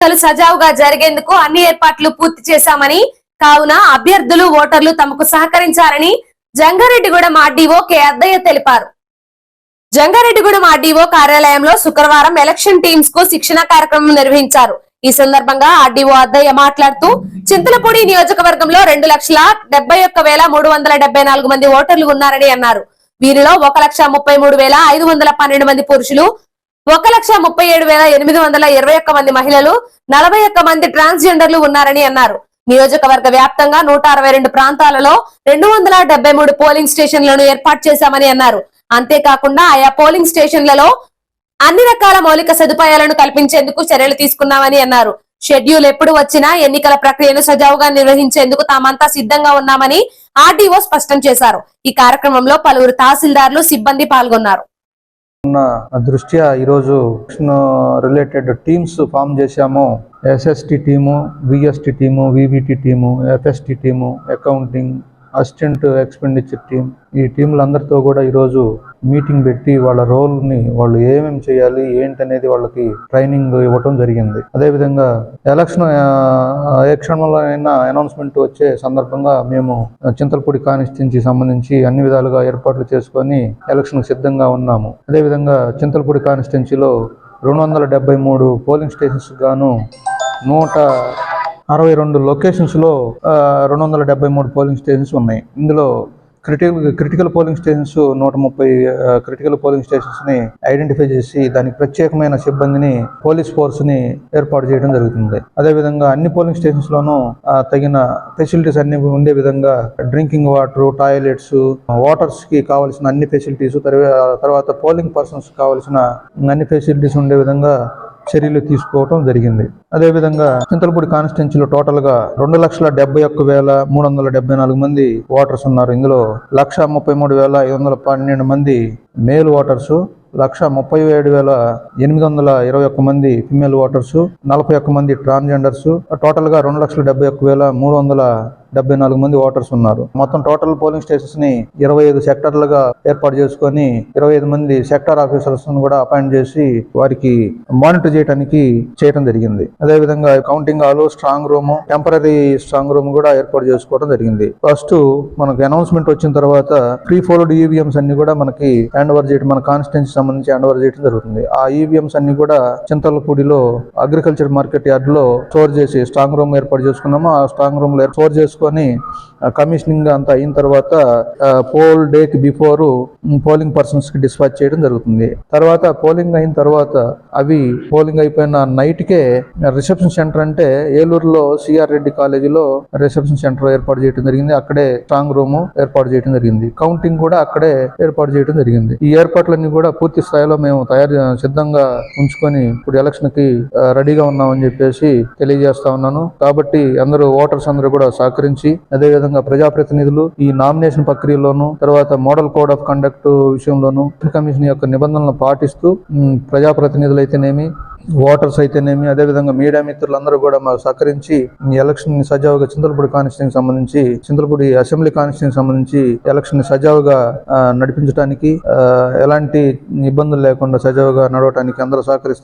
ఎన్నికలు సజావుగా జరిగేందుకు అన్ని ఏర్పాట్లు పూర్తి చేశామని కావున అభ్యర్థులు ఓటర్లు తమకు సహకరించారని జంగారెడ్డిగూడెం ఆర్డీఓ కె. అద్దయ్య తెలిపారు. జంగారెడ్డిగూడెం ఆర్డీఓ కార్యాలయంలో శుక్రవారం ఎలక్షన్ టీమ్స్కు శిక్షణ కార్యక్రమం నిర్వహించారు. ఈ సందర్భంగా ఆర్డీఓ అద్దయ్య మాట్లాడుతూ చింతలపూడి నియోజకవర్గంలో రెండు లక్షల డెబ్బై ఒక్క వేల మూడు వందల డెబ్బై నాలుగు మంది ఓటర్లు ఉన్నారని అన్నారు. వీరిలో ఒక లక్ష ముప్పై మూడు వేల ఐదు వందల పన్నెండు మంది పురుషులు ఒక లక్ష ముప్పై ఏడు వేల ఎనిమిది వందల ఇరవై ఒక్క మంది మహిళలు నలభై ఒక్క మంది ట్రాన్స్జెండర్లు ఉన్నారని అన్నారు. నియోజకవర్గ వ్యాప్తంగా నూట అరవై రెండు ప్రాంతాలలో రెండు వందల డెబ్బై మూడు పోలింగ్ స్టేషన్లను ఏర్పాటు చేశామని అన్నారు. అంతేకాకుండా ఆయా పోలింగ్ స్టేషన్లలో అన్ని రకాల మౌలిక సదుపాయాలను కల్పించేందుకు చర్యలు తీసుకున్నామని అన్నారు. షెడ్యూల్ ఎప్పుడు వచ్చినా ఎన్నికల ప్రక్రియను సజావుగా నిర్వహించేందుకు తామంతా సిద్ధంగా ఉన్నామని ఆర్డీఓ స్పష్టం చేశారు. ఈ కార్యక్రమంలో పలువురు తహసీల్దార్లు సిబ్బంది పాల్గొన్నారు. ఉన్న దృష్ట్యా ఈరోజు రిలేటెడ్ టీమ్స్ ఫామ్ చేశాము. SST team VST team VBT team FST team accounting assistant expenditure team ఈ టీంలందరితో కూడా ఈరోజు మీటింగ్ పెట్టి వాళ్ళ రోల్ని వాళ్ళు ఏమేమి చేయాలి ఏంటనేది వాళ్ళకి ట్రైనింగ్ ఇవ్వటం జరిగింది. అదేవిధంగా ఎలక్షన్ ఏ క్షణంలో అయినా అనౌన్స్మెంట్ వచ్చే సందర్భంగా మేము చింతలపూడి కానిస్టెన్సీ సంబంధించి అన్ని విధాలుగా ఏర్పాట్లు చేసుకొని ఎలక్షన్ సిద్ధంగా ఉన్నాము. అదేవిధంగా చింతలపూడి కానిస్టెన్సీలో రెండు వందల డెబ్బై మూడు పోలింగ్ స్టేషన్స్ గాను నూట అరవై రెండు లొకేషన్స్లో రెండు వందల డెబ్బై మూడు పోలింగ్ స్టేషన్స్ ఉన్నాయి. ఇందులో క్రిటికల్ క్రిటికల్ పోలింగ్ స్టేషన్స్ నూట ముప్పై క్రిటికల్ పోలింగ్ స్టేషన్స్ని ఐడెంటిఫై చేసి దానికి ప్రత్యేకమైన సిబ్బందిని పోలీస్ ఫోర్స్ని ఏర్పాటు చేయడం జరుగుతుంది. అదేవిధంగా అన్ని పోలింగ్ స్టేషన్స్లోనూ తగిన ఫెసిలిటీస్ అన్ని ఉండే విధంగా డ్రింకింగ్ వాటర్ టాయిలెట్స్ వాటర్స్కి కావాల్సిన అన్ని ఫెసిలిటీస్ తర్వాత పోలింగ్ పర్సన్స్ కావాల్సిన అన్ని ఫెసిలిటీస్ ఉండే విధంగా చర్యలు తీసుకోవటం జరిగింది. అదేవిధంగా చింతలపూడి కాన్స్టిట్యున్సీలో టోటల్గా రెండు లక్షల డెబ్బై ఒక్క వేల మూడు వందల డెబ్బై నాలుగు మంది ఓటర్స్ ఉన్నారు. ఇందులో లక్ష ముప్పై మూడు వేల ఐదు వందల పన్నెండు మంది మేల్ ఓటర్స్ లక్ష ముప్పై ఏడు వేల ఎనిమిది వందల ఇరవై ఒక్క మంది ఫిమేల్ ఓటర్స్ నలభై ఒక్క మంది ట్రాన్స్జెండర్స్ టోటల్గా రెండు లక్షల డెబ్బై ఒక్క వేల మూడు వందల డెబ్బై నాలుగు మంది ఓటర్స్ ఉన్నారు. మొత్తం టోటల్ పోలింగ్ స్టేషన్స్ని ఇరవై ఐదు సెక్టర్లుగా ఏర్పాటు చేసుకొని ఇరవై ఐదు మంది సెక్టర్ ఆఫీసర్స్ కూడా అపాయింట్ చేసి వారికి మానిటర్ చేయడానికి చేయడం జరిగింది. అదేవిధంగా counting hall strong room temporary strong room కూడా ఏర్పాటు చేసుకోవడం జరిగింది. ఫస్ట్ మనకు అనౌన్స్మెంట్ వచ్చిన తర్వాత ప్రీ ఫోల్డ్ ఈవీఎంస్ అన్ని కూడా మనకి హ్యాండ్ ఓవర్ చేయడం మన కాన్స్టిట్యూన్సీ సంబంధించి హ్యాండ్ ఓవర్ చేయడం జరుగుతుంది. ఆ ఈవీఎంస్ అన్ని కూడా చింతలపూడిలో అగ్రికల్చర్ మార్కెట్ యార్డ్లో స్టోర్ చేసి స్ట్రాంగ్ రూమ్ ఏర్పాటు చేసుకున్నాము. ఆ స్ట్రాంగ్ రూమ్లో స్టోర్ చేసుకుని కమిషనింగ్ అంతా అయిన తర్వాత పోల్ డే కి బిఫోర్ పోలింగ్ పర్సన్స్కి డిస్పాచ్ చేయడం జరుగుతుంది. తర్వాత పోలింగ్ అయిన తర్వాత అవి పోలింగ్ అయిపోయిన నైట్కే రిసెప్షన్ సెంటర్ అంటే ఏలూరులో సిఆర్ రెడ్డి కాలేజీలో రిసెప్షన్ సెంటర్ ఏర్పాటు చేయడం జరిగింది. అక్కడే స్ట్రాంగ్ రూమ్ ఏర్పాటు చేయడం జరిగింది. కౌంటింగ్ కూడా అక్కడే ఏర్పాటు చేయడం జరిగింది. ఈ ఏర్పాట్లన్నీ కూడా పూర్తి స్థాయిలో మేము తయారు సిద్ధంగా ఉంచుకొని ఇప్పుడు ఎలక్షన్కి రెడీగా ఉన్నామని చెప్పేసి తెలియజేస్తా ఉన్నాను. కాబట్టి అందరూ ఓటర్స్ అందరూ కూడా సహకరించి అదేవిధంగా ప్రజాప్రతినిధులు ఈ నామినేషన్ ప్రక్రియలోను తర్వాత మోడల్ కోడ్ ఆఫ్ కండక్ట్ విషయంలోను కమిషన్ యొక్క నిబంధనలను పాటిస్తూ ప్రజాప్రతినిధులు అయితేనేమి ఓటర్స్ అయితేనేమి అదేవిధంగా మీడియా మిత్రులందరూ కూడా మాకు సహకరించి ఈ ఎలక్షన్ని సజావుగా చింతలపూడి కాన్స్టిట్యూన్సీ సంబంధించి చింతలపూడి అసెంబ్లీ కాన్స్టిట్యూన్సీ సంబంధించి ఎలక్షన్ని సజావుగా నడిపించడానికి ఎలాంటి ఇబ్బందులు లేకుండా సజావుగా నడవటానికి అందరూ సహకరిస్తారు.